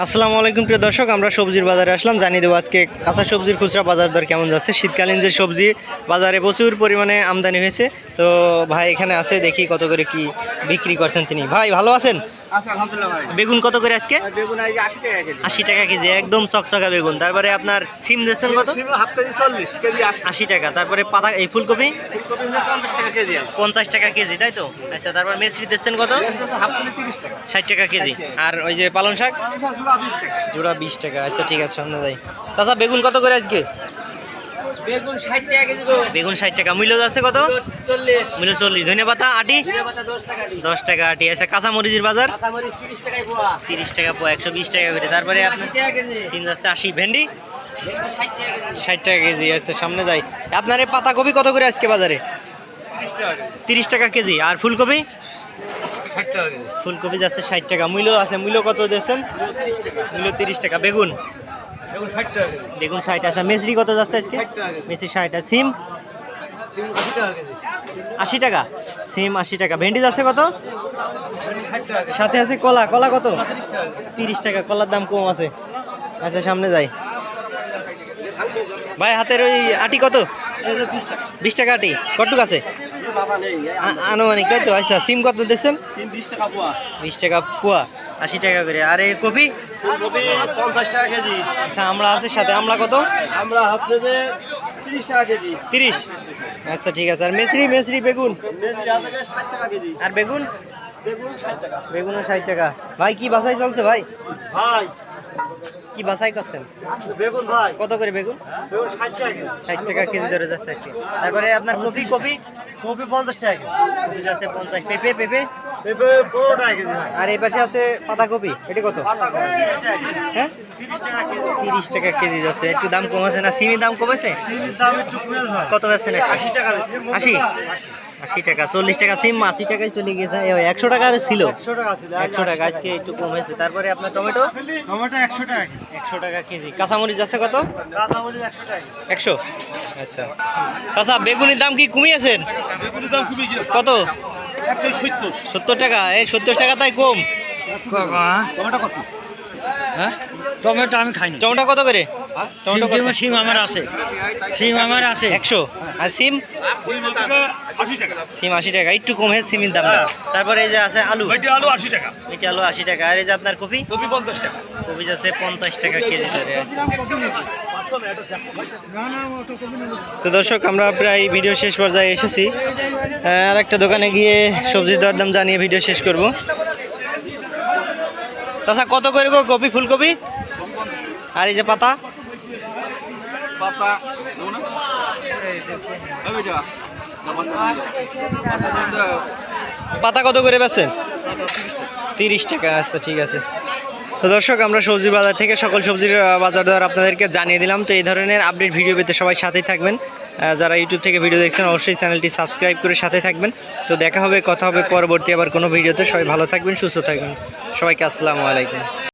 আসসালামু আলাইকুম প্রিয় দর্শক, আমরা সবজির বাজারে আসলাম। জানিয়ে দেবো আজকে কাঁচা সবজির খুচরা বাজার দর কেমন যাচ্ছে। শীতকালীন যে সবজি, বাজারে প্রচুর পরিমাণে আমদানি হয়েছে। তো ভাই এখানে আছে, দেখি কত করে কি বিক্রি করছেন তিনি। ভাই, ভালো আছেন? বেগুন কত করে আজকে? আশি টাকা কেজি। একদম চকচকা বেগুন। তারপরে আপনার সিম দিচ্ছেন কত? সিম হাফ কেজি চল্লিশ কেজি আশি। টাকা। তারপরে পাতা এই ফুলকপি? পঞ্চাশ টাকা কেজি তাই তো? আচ্ছা তারপর মেসরি দিচ্ছেন কত? ষাট টাকা কেজি। আর ওই যে পালং শাক জোড়া বিশ টাকা। জোড়া বিশ টাকা। আচ্ছা ঠিক আছে সামনে যাই। চাচা বেগুন কত করে আজকে? বেগুন ষাট টাকা কেজি গো বেগুন ষাট টাকা। মূল্য আছে কত? চল্লিশ। মূল্য চল্লিশ। ধনে পাতা আটি। পাতা দশ টাকা আটি। আছে কাঁচা মরিচের বাজার? কাঁচামরিচ তিরিশ টাকায় পোয়া। টাকা পো একশো বিশ টাকা করে। তারপরে টাকা সিম যাচ্ছে আশি। ভেন্ডি? বেগুন ষাট টাকা কেজি। কেজি। আচ্ছা সামনে যাই। আপনার এই পাতাকপি কত করে আজকে বাজারে? তিরিশ টাকা কেজি। তিরিশ টাকা কেজি। আর ফুলকপি? ফুলকপি যাচ্ছে ষাট টাকা। মূল্য আছে। মূল্য কত দিয়েছেন? মূল্য তিরিশ টাকা। বেগুন? বেগুন ষাট আছে মেসরি কত যাচ্ছে আজকে? মেসরি ষাট সিম? আশি টাকা সিম আশি টাকা। ভেন্ডি যাচ্ছে কত? সাথে আছে কলা। কলা কত? তিরিশ টাকা। কলার দাম কম আছে। আচ্ছা সামনে যাই। ভাই হাতের ওই আটি কত? বিশ টাকা। আটি। কটুক আছে? আনুমানিক তাই তো? আচ্ছা সিম কত দিচ্ছেন? বিশ টাকা পোয়া। আশি টাকা করে। আর এই কপি? পঞ্চাশ টাকা কেজি। আচ্ছা আমলা আছে সাথে। আমলা কত? আমরা হচ্ছে যে তিরিশ টাকা কেজি। তিরিশ? আচ্ছা ঠিক আছে। আর মেসরি মেসরি বেগুন? আর বেগুন? বেগুন ষাট টাকা। বেগুনও ষাট টাকা। ভাই কি বাছাই চলছে ভাই? ভাই কি বাছাই করছেন? বেগুন ভাই। কত করে বেগুন? ষাট টাকা কেজি। ষাট টাকা কেজি ধরে যাচ্ছে আজকে তারপরে আপনার কপি কপি? কপি পঞ্চাশ টাকা কপি যাচ্ছে পঞ্চাশ। পেঁপে পেঁপে? পেঁপে পনেরো টাকা কেজি আর এই পাশে আছে পাতাকপি এটা কত? তিরিশ টাকা হ্যাঁ? তিরিশ টাকা কেজি। তিরিশ টাকা কেজি যাচ্ছে। একটু দাম কম আছে না? সিমের দাম কমেছে? দাম একটু কত বেচছেন আশি টাকা আশি? আশি টাকা চল্লিশ টাকা সিম আশি টাকায় চলে গেছে। একশো টাকা আর ছিল। একশো টাকা ছিল একশো টাকা আজকে একটু কম হয়েছে। তারপরে আপনার টমেটো? টমেটো একশো টাকা একশো টাকা কেজি। কাঁচামরিচ আছে কত? কাঁচামরিচ একশো টাকা একশো? আচ্ছা। কাঁচা বেগুনির দাম কি কমিয়েছেন? কত? একশো সত্তর। সত্তর টাকা। এই সত্তর টাকা তাই কম। টমেটো কত হ্যাঁ? টমেটো আমি খাইনি। টমেটো কত করে? সিম আমার আছে। সিম আমার আছে। একশো। আর সিম? সিম আশি টাকা একটু কম সিমের দামটা তারপরে এই যে আছে আলু। আলু আশি টাকা। এটা আলু আশি টাকা। আর এই যে আপনার কপি? কপি পঞ্চাশ টাকা। কপি যাচ্ছে পঞ্চাশ টাকা কেজি ধরে আছে। তো দর্শক আমরা প্রায় ভিডিও শেষ পর্যায়ে এসেছি। আর একটা দোকানে গিয়ে সবজির দরদাম জানিয়ে ভিডিও শেষ করব। তাছাড়া কত করে গো কপি ফুলকপি? আর এই যে পাতা? পাতা পাতা কত করে বেচছেন? তিরিশ টাকা আচ্ছা ঠিক আছে। তো দর্শক, আমরা সবজি বাজার থেকে সকল সবজির বাজার দর আপনাদেরকে জানিয়ে দিলাম। তো এই ধরনের আপডেট ভিডিও পেতে সবাই সাথেই থাকবেন। যারা ইউটিউব থেকে ভিডিও দেখছেন, অবশ্যই চ্যানেলটি সাবস্ক্রাইব করে সাথে থাকবেন। তো দেখা হবে, কথা হবে পরবর্তী আবার কোনো ভিডিওতে সবাই ভালো থাকবেন, সুস্থ থাকবেন। সবাইকে আসসালামু আলাইকুম।